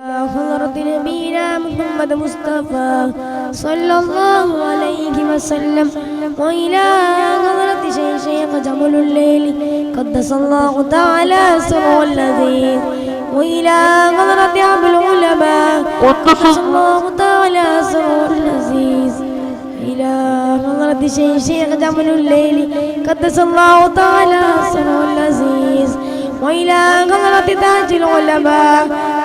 حضرة نبينا محمد مصطفى صلى الله عليه وسلم. وإلى حضرة شيخ جمل الليل قدس الله تعالى سره الذي. وإلى حضرة عبد العلماء قدس الله تعالى سره العزيز إلى حضرة شيخ جمل الليل قدس الله تعالى سره العزيز وإلى حضرة تاج العلماء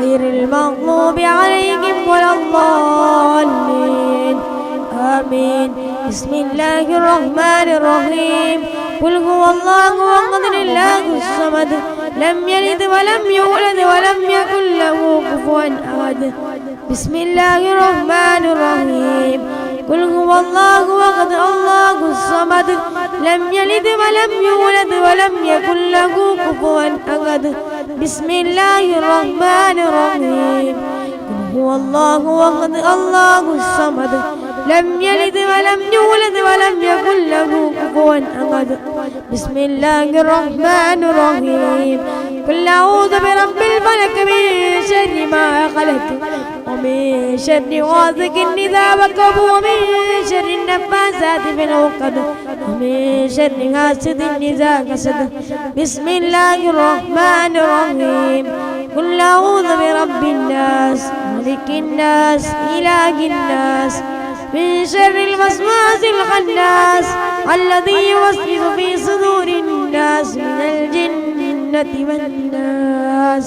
غير المغضوب عليهم ولا الضالين. آمين. بسم الله الرحمن الرحيم. قل هو الله أحد الله الصمد. لم يلد ولم يولد ولم يكن له كفوا أحد. بسم الله الرحمن الرحيم. قل هو الله أحد الله الصمد. لم يلد ولم يولد ولم يكن له كفوا أحد. بسم الله الرحمن الرحيم. هو الله أحد الله الصمد. لم يلد ولم يولد ولم يكن له كفوا أحد. بسم الله الرحمن الرحيم. قل أعوذ برب الفلك من شر ما خلق. ومن شر غاسق إذا وقب ومن شر النفاثات في العقد ومن شر حاسد إذا حسد بسم الله الرحمن الرحيم. قل أعوذ برب الناس ملك الناس إله الناس. من شر الوسواس الخناس الذي يوسوس في صدور الناس من الجنة والناس.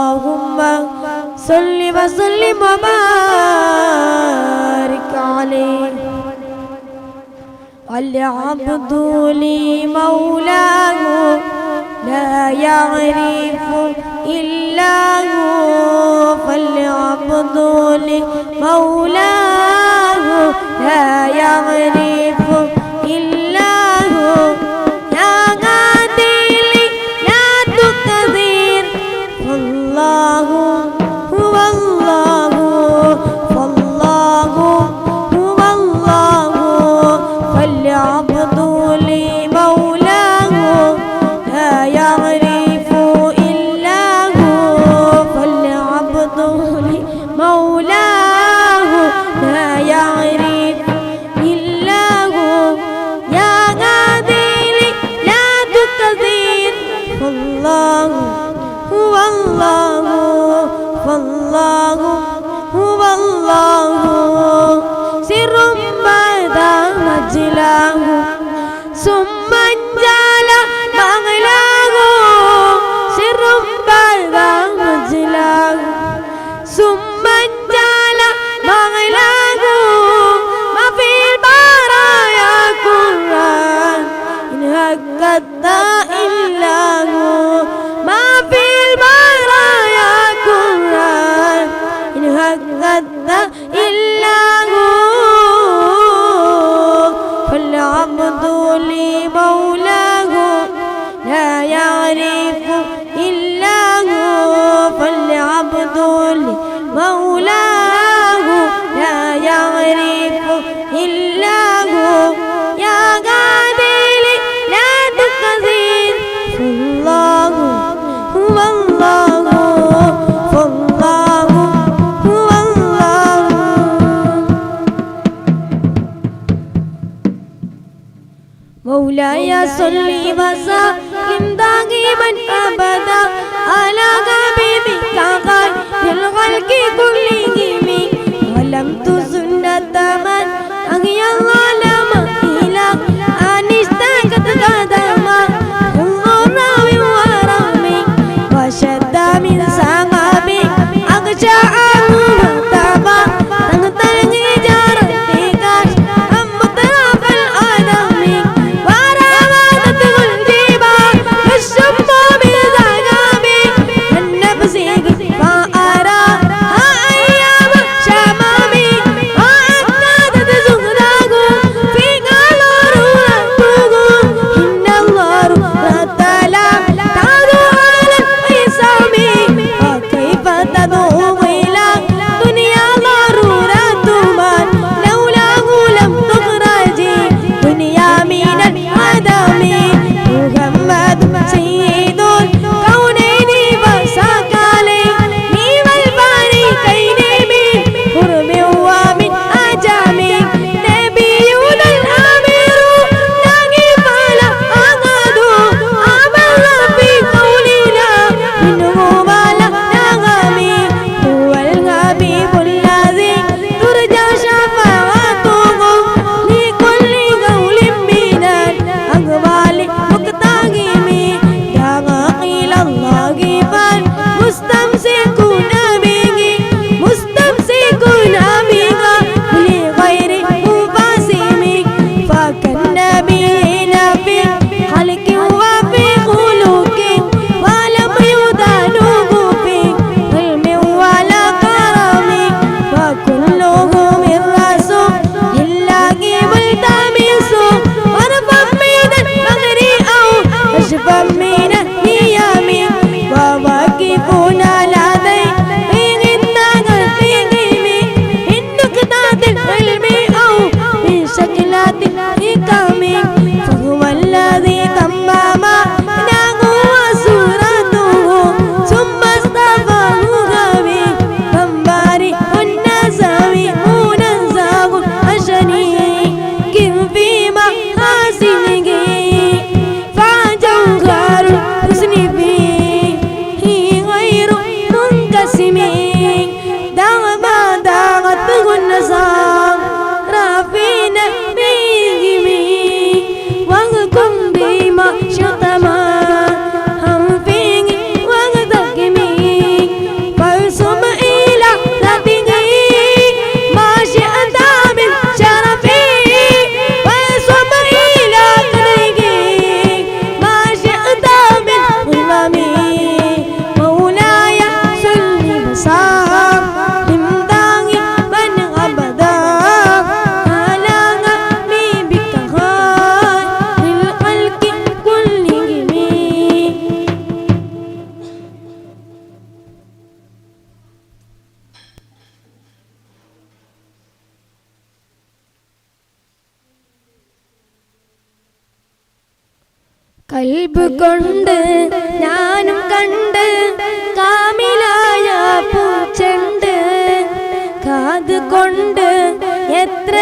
صل وسلم وبارك عليه. والعبد لي مولاه لا يعرف إلا هو. فالعبد لي مولاه لا يعرف فالعبد لي مولاه مولاي صل وسلم دائما ابدا على حبيبك خير الخلق كلهم ولم see me. കൽബ് കൊണ്ട് ഞാനും കണ്ട് കാമിലായ പൂച്ചണ്ട്. കാത് കൊണ്ട് എത്ര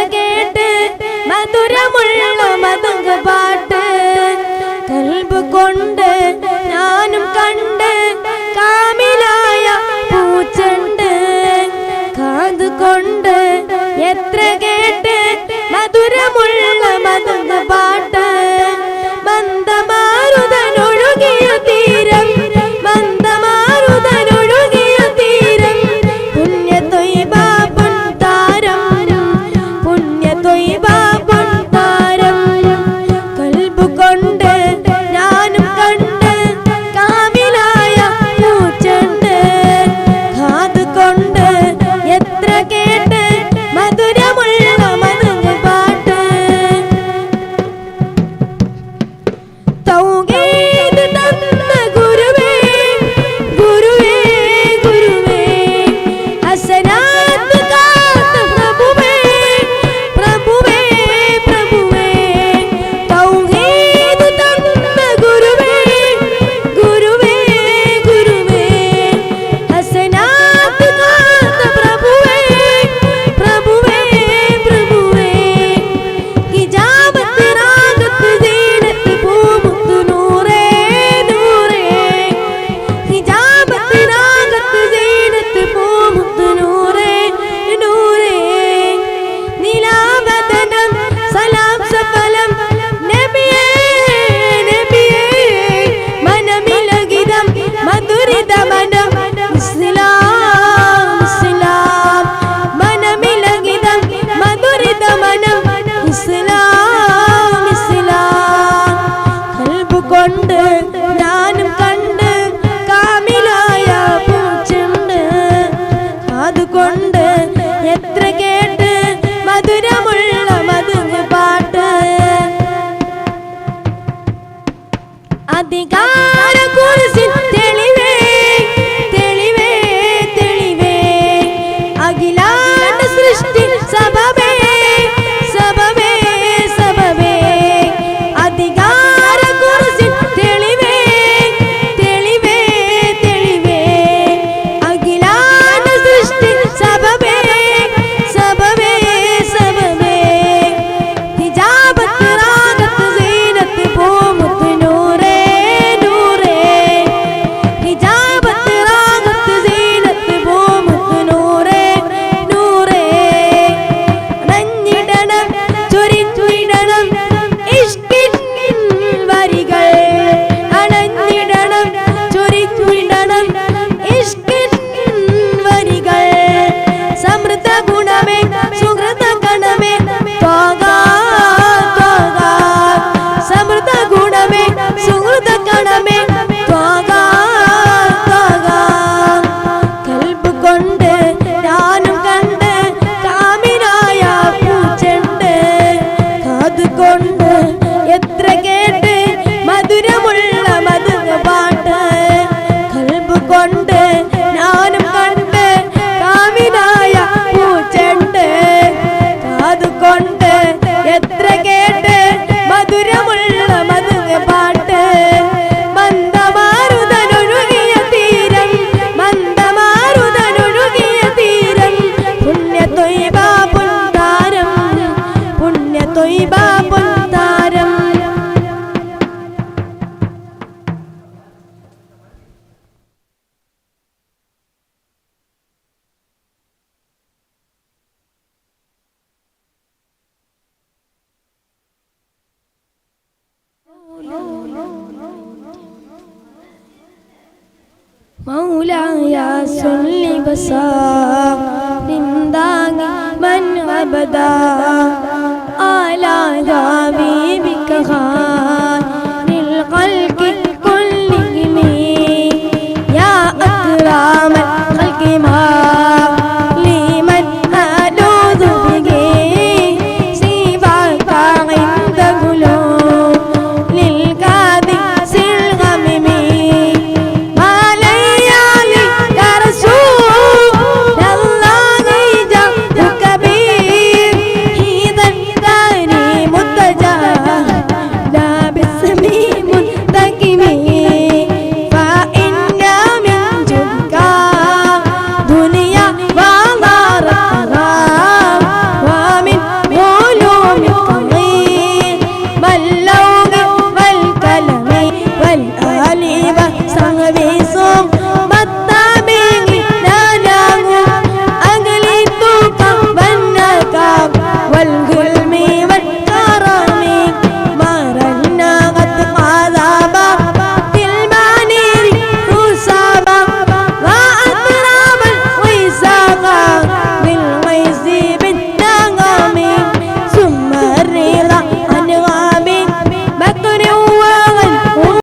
नि